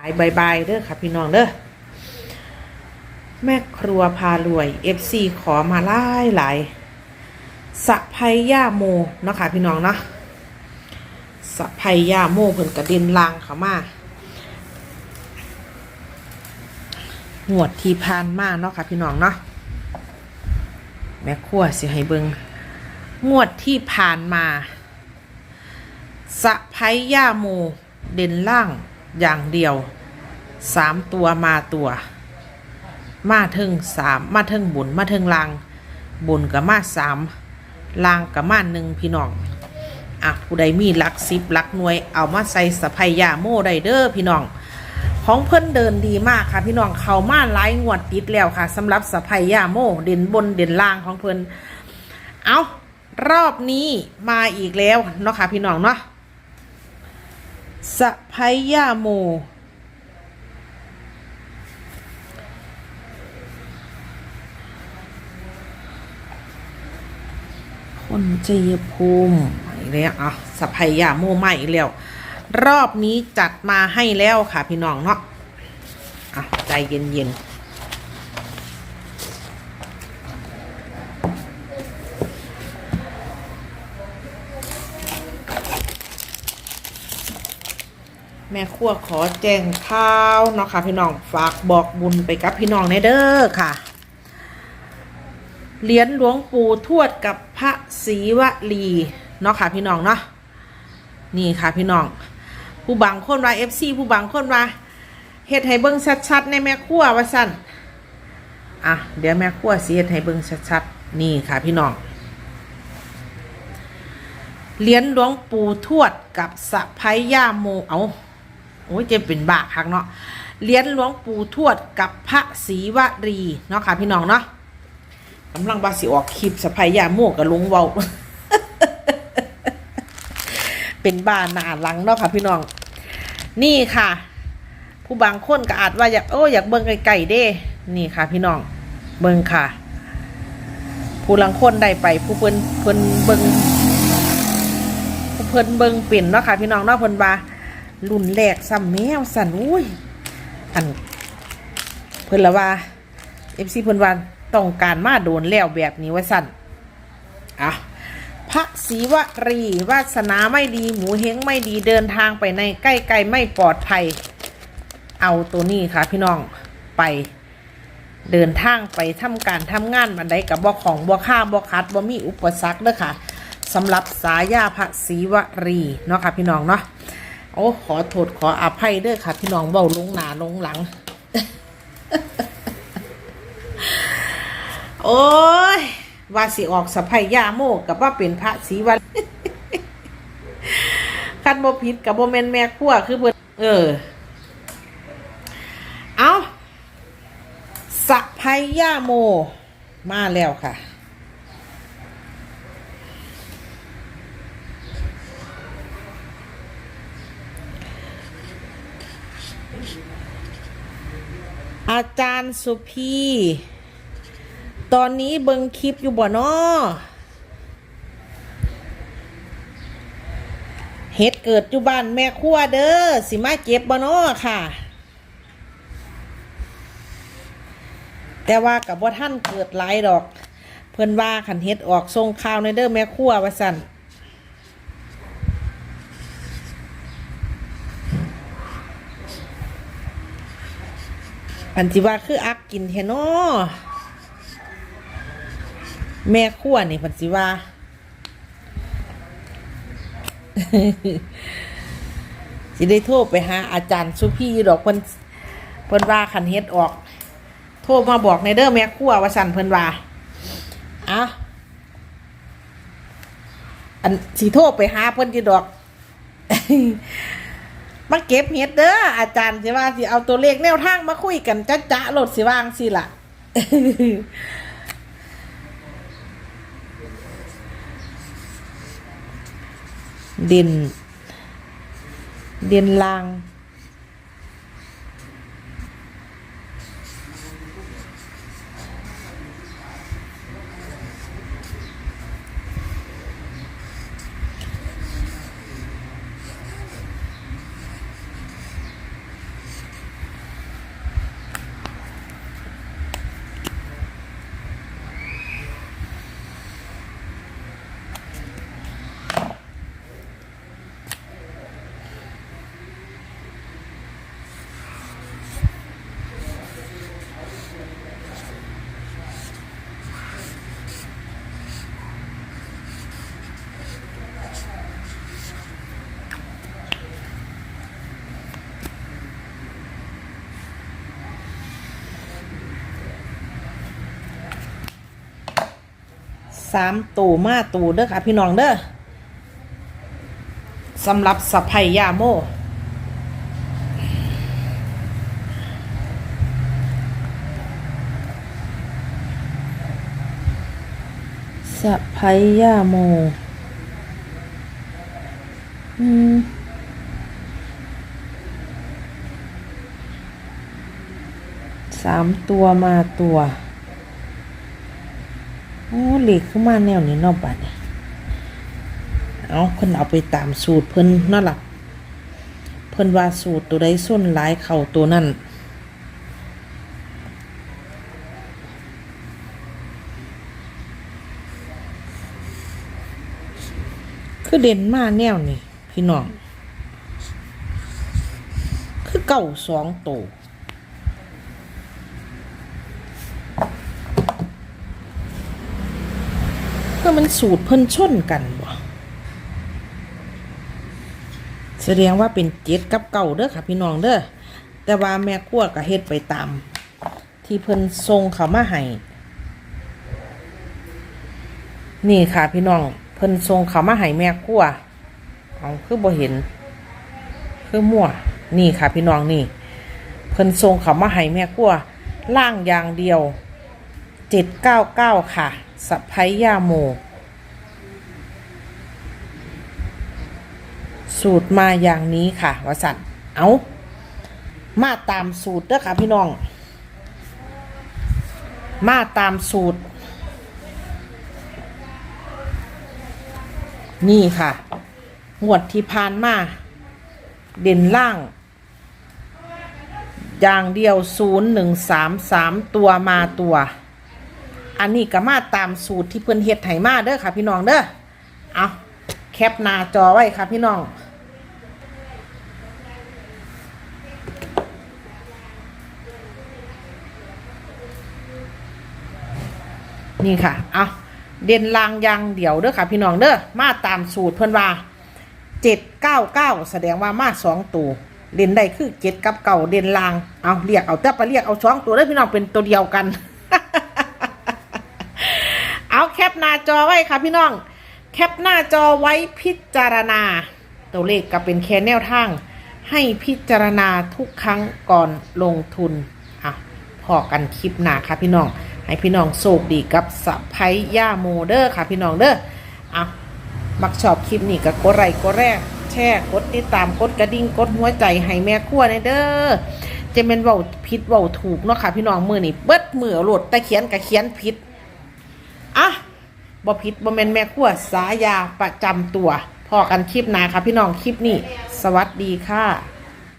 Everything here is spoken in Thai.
บายบายบเด้อค่ะพี่น้องเด้อแม่ครัวพารวย FC ขอมาไล่หลายสะพายย่าโมเนาะค่ะพี่น้องเนาะสะพายย่าโมเพิ่นกระเด็นลางเขามาหวดที่พานมาเนาะค่ะพี่น้องเนาะแม่ครัวสิให้เบิงงวดที่ผ่านมาสะพายย่าโมเด่นล่าง อย่างเดียวสามตัวมาตัว มาถึงสามมาถึงบุญมาถึงลางบุญกับมาสามลางกับมาหนึ่งพี่น้องอะผู้ใดมีหลักสิบหลักหน่วยเอามาใส่สะพายยาโมไดเด้อพี่น้อง ของเพิ่นเดินดีมากค่ะ พี่น้องเขามาหลายงวดติดแล้วค่ะสำหรับสะพายยาโมเด่นบนเด่นล่างของเพิ่นเอารอบนี้มาอีกแล้วเนาะค่ะพี่น้องเนาะ สะพยยาโม คนเจียภูมิอีกแล้วอะสะพยยาโมใหม่อีกแล้ว รอบนี้จัดมาให้แล้วค่ะพี่น้องเนาะอะใจเย็นๆ แม่ครัวขอแจ้งข่าวเนาะค่ะพี่น้องฝากบอกบุญไปกับพี่น้องในเด้อค่ะเหรียญหลวงปู่ทวดกับพระศรีวลีเนาะค่ะพี่น้องเนาะนี่ค่ะพี่น้อง ผู้บางคนว่าเอฟซีผู้บางคนว่าเฮ็ดให้เบิ่งชัดๆในแม่ครัวว่าสั่นอะเดี๋ยวแม่ครัวสิเฮ็ดให้เบิ่งชัดๆนี่ค่ะพี่น้องเหรียญหลวงปู่ทวดกับสะพายย่าโมเอา โอ้ยเจะเป็นบาคักเนาะเหรียญหลวงปู่ทวดกับพระศรีวลีเนาะค่ะพี่น้องเนาะกำลังบาสิออกคลิปสะพายยาโมกกับลุงเวาเป็นบ้านหนาหลังเนาะค่ะพี่น้อง นี่ค่ะ ผู้บางคนก็อาจว่าอยากโอ้อยากเบิ่งไก่ๆเด้ นี่ค่ะ พี่น้องเบิ่งค่ะ ผู้ลังคนได้ไป ผู้เพิ่นเพิ่นเบิ่งผู้เพิ่นเบิ่งเป็นเนาะค่ะ พี่น้องเนาะเพิ่นว่า รุ่นแรกซ้ำแมวสั่นอุ้ยอัน เพิ่นละว่าเอฟซีเพิ่นว่าต้องการมาโดนแล้วแบบนี้ไว้สั่นอะพระศรีวรีวาสนาไม่ดี หมูเฮงไม่ดีเดินทางไปในใกล้ๆไม่ปลอดภัย เอาตัวนี้ค่ะ พี่น้องไปเดินทางไปทำการทำงานบันไดกับบ่ของบ่ข้าบ่คัดบ่มีอุปสรรคเด้อค่ะสำหรับสายาพระศรีวรีเนาะค่ะพี่น้องเนาะ โอ้ขอโทษขออภัยเด้อค่ะ พี่น้องเบาลงหนาลงหลัง โอ้ยว่าสิออกสะพายยาโมกกับว่าเป็นพระศรีวันคันบ่ผิดกับบ่แมนแม่ครัวคือเพิ่นเออ เอาสะพายยาโมมาแล้วค่ะ อาจารย์สุพี ตอนนี้เบิงคลิปอยู่บ่นอเฮ็ดเกิดอยู่บ้านแม่ครัวเด้อสิมาเก็บบ่นอค่ะ แต่ว่ากับว่าท่านเกิดหลายดอก เพิ่นว่าขันเฮ็ดออกทรงข้าวในเด้อแม่ครัวว่าสั่น อันทีว่าคืออักกินแทนอแม่ขั้วนี่พันสิว่าสิได้โทรไปหาอาจารย์สุพี่ดอกเพิ่นเพิ่นว่าขันเฮ็ดออก โทรมาบอกในเด้อแม่ขั้วว่าสั่นเพิ่นว่าอะอันสิโทรไปหาเพิ่นจีดอก มาเก็บเฮ็ดเด้ออาจารย์สิว่าสิเอาตัวเลขแนวทางมาคุยกันจ้าจ้าโหลดสิว่างสิล่ะเด่นเด่นลาง สามตูมาตูเด้อค่ะ พี่น้องเด้อสำหรับสะพายยาโมสะพายยาโม อืมสามตัวมาตัว อ้เหล็กขึ้นมาแนวนี้นอกบัดเนี่ยเอาเพิ่นเอาไปตามสูตรเพิ่นนั่นล่ะเพิ่นว่าสูตรตัวใดส้นหลายเข่าตัวนั่นคือเด่นมาแนวนี่พี่น้อง คือเก่าสองตัว ก็มันสูตรเพิ่นชนกันบ่แสดงว่าเป็นเจ็ดกับเก่าเด้อค่ะพี่น้องเด้อแต่ว่าแม่ครัวก็เฮ็ดไปตาม ที่เพิ่นส่งเขามาให้นี่ค่ะพี่น้องเพิ่นส่งเขามาให้แม่ครัวเอาคือบ่เห็น คือมั่วนี่ค่ะพี่น้องนี่ เพิ่นส่งเขามาให้แม่ครัวล่างอย่างเดียวเจ็ดเก้าเก้าค่ะ สะพ้ยยาโม สูตรมาอย่างนี้ค่ะวสันเอามาตามสูตรเด้อค่ะพี่น้อง มาตามสูตร นี่ค่ะงวดที่ผ่านมา เด่นล่าง อย่างเดียวศูนย์หนึ่งสามสามตัวมาตัว อันนี้ก็มาตามสูตรที่เพิ่นเฮ็ดให้มาเด้อค่ะ พี่น้องเด้อ เอาแคปหน้าจอไว้ค่ะพี่น้อง นี่ค่ะ เอาเด่นลางยางเดี่ยวเด้อค่ะ พี่น้องเด้อ มาตามสูตรเพิ่นว่าเจ็ดเก้าเก้าแสดงว่ามาสองตัวเด่นได้คือเจ็ดกับเก่าเด่นลาง เอาเรียกเอาแต่ไปเรียกเอาสองตัวเด้อพี่น้องเป็นตัวเดียวกัน เอาแคปหน้าจอไว้ค่ะพี่น้อง แคปหน้าจอไว้พิจารณา ตัวเลขก็เป็นแค่แนวทาง ให้พิจารณาทุกครั้งก่อนลงทุนอะพอกันคลิปหน้าค่ะพี่น้อง ให้พี่น้องโชคดีกับสะพ้ยย่าโมเดอร์ค่ะพี่น้องเด้ออะมักชอบคลิปนี้ก็กดไลค์กดแรกแชร์กดติดตามกดกระดิ่งกดหัวใจให้แม่ครัวในเด้อจะเป็นเว้าผิดเว้าถูกเนาะค่ะพี่น้องมือนี่เบิดมือหลดแต่เขียนกับเขียนผิด อะบ่ผิดบ่แมนแม่ขั้วสายาประจำตัวพอกันคลิปหน้าค่ะพี่น้องคลิปนี้ สวัสดีค่ะ